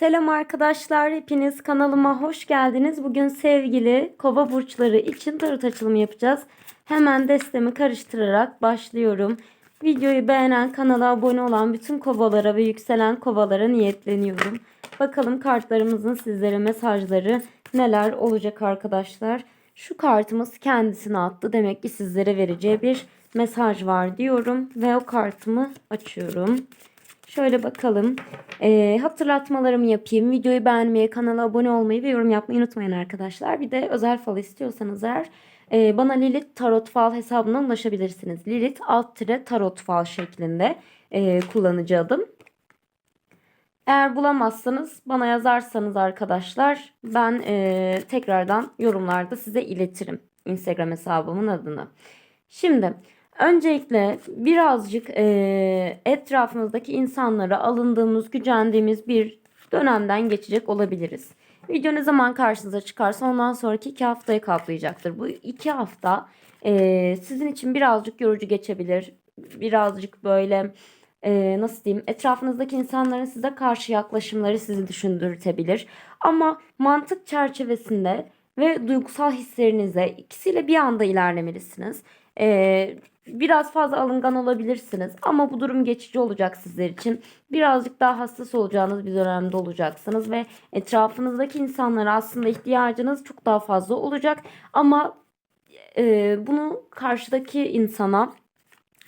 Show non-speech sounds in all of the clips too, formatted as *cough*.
Selam arkadaşlar, hepiniz kanalıma hoş geldiniz. Bugün sevgili kova burçları için tarot açılımı yapacağız. Hemen destemi karıştırarak başlıyorum. Videoyu beğenen, kanala abone olan bütün kovalara ve yükselen kovalara niyetleniyorum. Bakalım kartlarımızın sizlere mesajları neler olacak arkadaşlar. Şu kartımız kendisine attı. Demek ki sizlere vereceği bir mesaj var diyorum. Ve o kartımı açıyorum. Şöyle bakalım. Ee, hatırlatmalarımı yapayım. Videoyu beğenmeyi, kanala abone olmayı ve yorum yapmayı unutmayın arkadaşlar. Bir de özel fal istiyorsanız eğer e, bana Lilith Tarot Fal hesabından ulaşabilirsiniz. Lilith alt tire Tarot Fal şeklinde e, kullanıcı adım. Eğer bulamazsanız bana yazarsanız arkadaşlar ben e, tekrardan yorumlarda size iletirim Instagram hesabımın adını. Şimdi öncelikle birazcık e, etrafımızdaki insanlara alındığımız, gücendiğimiz bir dönemden geçecek olabiliriz. Video ne zaman karşınıza çıkarsa ondan sonraki iki haftayı kaplayacaktır. Bu iki hafta e, sizin için birazcık yorucu geçebilir. Birazcık böyle e, nasıl diyeyim etrafınızdaki insanların size karşı yaklaşımları sizi düşündürtebilir. Ama mantık çerçevesinde ve duygusal hislerinize ikisiyle bir anda ilerlemelisiniz. E, biraz fazla alıngan olabilirsiniz ama bu durum geçici olacak sizler için. Birazcık daha hassas olacağınız bir dönemde olacaksınız ve etrafınızdaki insanlara aslında ihtiyacınız çok daha fazla olacak. Ama e, bunu karşıdaki insana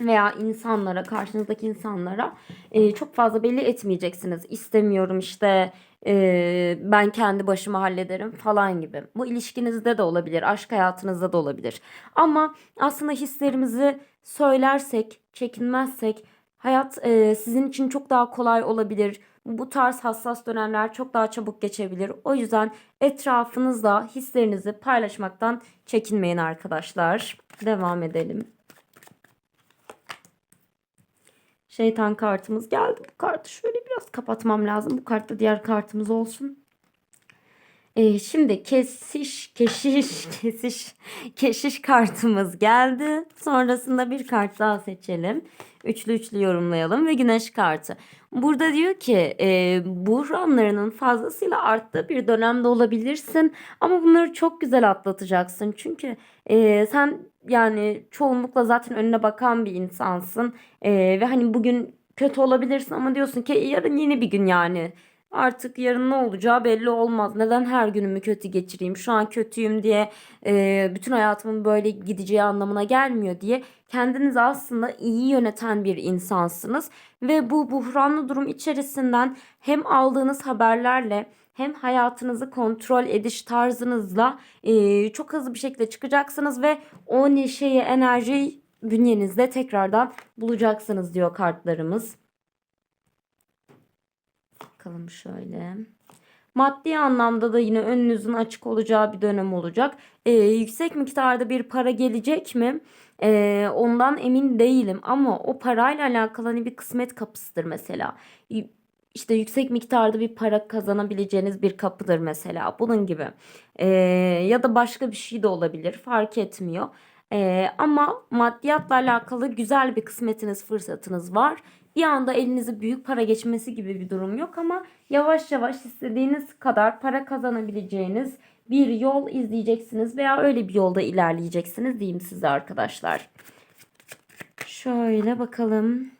veya insanlara, karşınızdaki insanlara e, çok fazla belli etmeyeceksiniz. İstemiyorum işte e, ben kendi başıma hallederim falan gibi. Bu ilişkinizde de olabilir, aşk hayatınızda da olabilir. Ama aslında hislerimizi söylersek, çekinmezsek hayat e, sizin için çok daha kolay olabilir. Bu tarz hassas dönemler çok daha çabuk geçebilir. O yüzden etrafınızda hislerinizi paylaşmaktan çekinmeyin arkadaşlar. Devam edelim. Şeytan kartımız geldi. Bu kartı şöyle biraz kapatmam lazım. Bu kartta diğer kartımız olsun. Ee, şimdi kesiş, keşiş, *laughs* kesiş, keşiş kartımız geldi. Sonrasında bir kart daha seçelim. Üçlü üçlü yorumlayalım ve güneş kartı. Burada diyor ki e, buhranlarının fazlasıyla arttığı bir dönemde olabilirsin. Ama bunları çok güzel atlatacaksın. Çünkü e, sen yani çoğunlukla zaten önüne bakan bir insansın. E, ve hani bugün kötü olabilirsin ama diyorsun ki yarın yeni bir gün yani. Artık yarın ne olacağı belli olmaz. Neden her günümü kötü geçireyim? Şu an kötüyüm diye e, bütün hayatımın böyle gideceği anlamına gelmiyor diye kendinizi aslında iyi yöneten bir insansınız ve bu buhranlı durum içerisinden hem aldığınız haberlerle hem hayatınızı kontrol ediş tarzınızla e, çok hızlı bir şekilde çıkacaksınız ve o neşeyi, enerjiyi bünyenizde tekrardan bulacaksınız diyor kartlarımız. Bakalım şöyle. Maddi anlamda da yine önünüzün açık olacağı bir dönem olacak. Ee, yüksek miktarda bir para gelecek mi? Ee, ondan emin değilim ama o parayla alakalı hani bir kısmet kapısıdır mesela. İşte yüksek miktarda bir para kazanabileceğiniz bir kapıdır mesela. Bunun gibi. Ee, ya da başka bir şey de olabilir. Fark etmiyor. Ee, ama maddiyatla alakalı güzel bir kısmetiniz, fırsatınız var bir anda elinize büyük para geçmesi gibi bir durum yok ama yavaş yavaş istediğiniz kadar para kazanabileceğiniz bir yol izleyeceksiniz veya öyle bir yolda ilerleyeceksiniz diyeyim size arkadaşlar. Şöyle bakalım.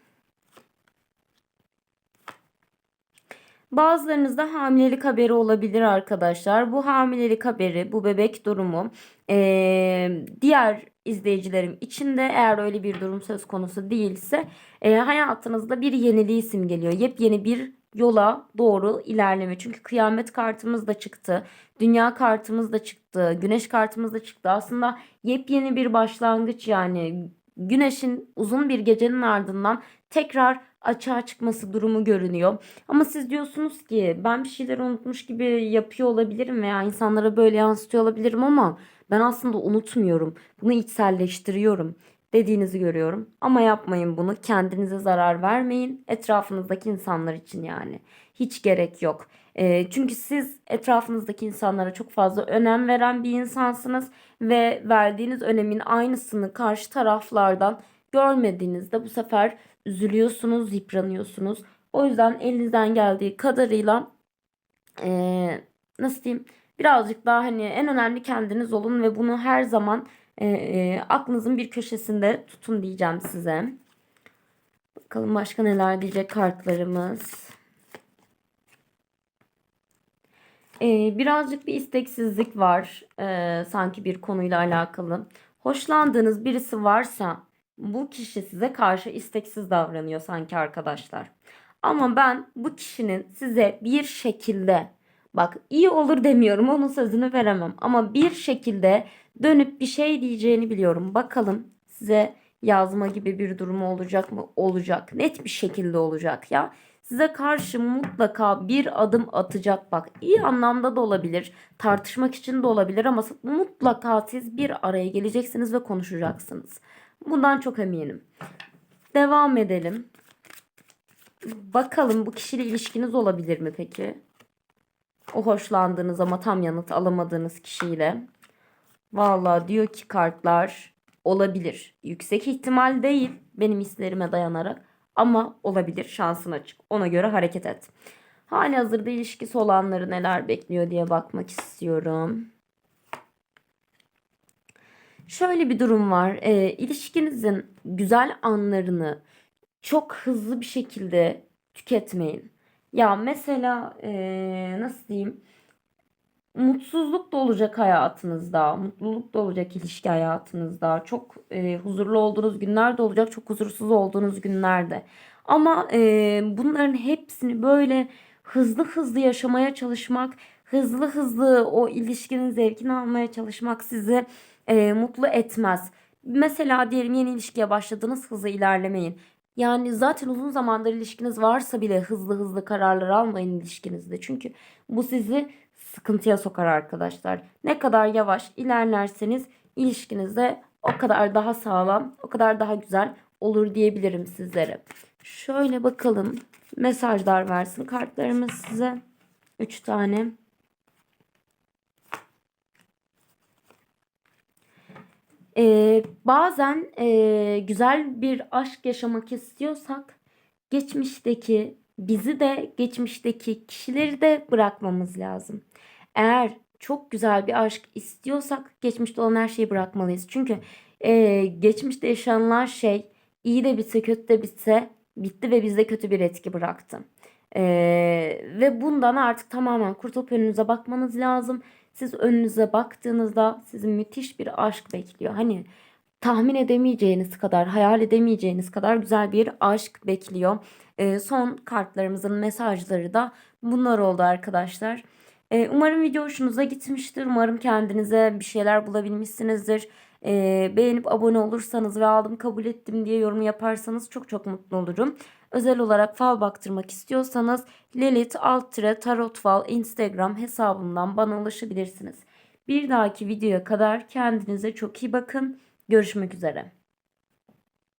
Bazılarınızda hamilelik haberi olabilir arkadaşlar. Bu hamilelik haberi, bu bebek durumu ee, diğer izleyicilerim için de eğer öyle bir durum söz konusu değilse e, hayatınızda bir yeniliği simgeliyor. Yepyeni bir yola doğru ilerleme. Çünkü kıyamet kartımız da çıktı. Dünya kartımız da çıktı. Güneş kartımız da çıktı. Aslında yepyeni bir başlangıç yani güneşin uzun bir gecenin ardından tekrar açığa çıkması durumu görünüyor. Ama siz diyorsunuz ki ben bir şeyler unutmuş gibi yapıyor olabilirim veya insanlara böyle yansıtıyor olabilirim ama ben aslında unutmuyorum. Bunu içselleştiriyorum dediğinizi görüyorum. Ama yapmayın bunu. Kendinize zarar vermeyin. Etrafınızdaki insanlar için yani. Hiç gerek yok. E, çünkü siz etrafınızdaki insanlara çok fazla önem veren bir insansınız ve verdiğiniz önemin aynısını karşı taraflardan görmediğinizde bu sefer üzülüyorsunuz, yıpranıyorsunuz. O yüzden elinizden geldiği kadarıyla e, nasıl diyeyim birazcık daha hani en önemli kendiniz olun ve bunu her zaman e, e, aklınızın bir köşesinde tutun diyeceğim size. Bakalım başka neler diyecek kartlarımız. Ee, birazcık bir isteksizlik var ee, sanki bir konuyla alakalı. Hoşlandığınız birisi varsa bu kişi size karşı isteksiz davranıyor sanki arkadaşlar. Ama ben bu kişinin size bir şekilde bak iyi olur demiyorum onun sözünü veremem ama bir şekilde dönüp bir şey diyeceğini biliyorum. Bakalım size yazma gibi bir durumu olacak mı? Olacak. Net bir şekilde olacak ya size karşı mutlaka bir adım atacak bak. iyi anlamda da olabilir, tartışmak için de olabilir ama mutlaka siz bir araya geleceksiniz ve konuşacaksınız. Bundan çok eminim. Devam edelim. Bakalım bu kişiyle ilişkiniz olabilir mi peki? O hoşlandığınız ama tam yanıt alamadığınız kişiyle. Vallahi diyor ki kartlar olabilir. Yüksek ihtimal değil benim hislerime dayanarak ama olabilir şansın açık. Ona göre hareket et. Hali hazırda ilişkisi olanları neler bekliyor diye bakmak istiyorum. Şöyle bir durum var. E, ilişkinizin güzel anlarını çok hızlı bir şekilde tüketmeyin. Ya mesela e, nasıl diyeyim? mutsuzluk da olacak hayatınızda, mutluluk da olacak ilişki hayatınızda. Çok e, huzurlu olduğunuz günler de olacak, çok huzursuz olduğunuz günlerde. Ama e, bunların hepsini böyle hızlı hızlı yaşamaya çalışmak, hızlı hızlı o ilişkinin zevkini almaya çalışmak sizi e, mutlu etmez. Mesela diyelim yeni ilişkiye başladınız hızlı ilerlemeyin. Yani zaten uzun zamandır ilişkiniz varsa bile hızlı hızlı kararlar almayın ilişkinizde. Çünkü bu sizi sıkıntıya sokar arkadaşlar. Ne kadar yavaş ilerlerseniz ilişkinizde o kadar daha sağlam, o kadar daha güzel olur diyebilirim sizlere. Şöyle bakalım mesajlar versin kartlarımız size. 3 tane. Ee, bazen e, güzel bir aşk yaşamak istiyorsak geçmişteki bizi de geçmişteki kişileri de bırakmamız lazım. Eğer çok güzel bir aşk istiyorsak geçmişte olan her şeyi bırakmalıyız. Çünkü e, geçmişte yaşanılan şey iyi de bitse kötü de bitse bitti ve bizde kötü bir etki bıraktı. E, ve bundan artık tamamen kurtulup önünüze bakmanız lazım. Siz önünüze baktığınızda sizi müthiş bir aşk bekliyor. Hani tahmin edemeyeceğiniz kadar, hayal edemeyeceğiniz kadar güzel bir aşk bekliyor. E, son kartlarımızın mesajları da bunlar oldu arkadaşlar. E, umarım video hoşunuza gitmiştir. Umarım kendinize bir şeyler bulabilmişsinizdir. E, beğenip abone olursanız ve aldım kabul ettim diye yorum yaparsanız çok çok mutlu olurum. Özel olarak fal baktırmak istiyorsanız Lilith Altre Tarot Fal Instagram hesabımdan bana ulaşabilirsiniz. Bir dahaki videoya kadar kendinize çok iyi bakın. Görüşmek üzere.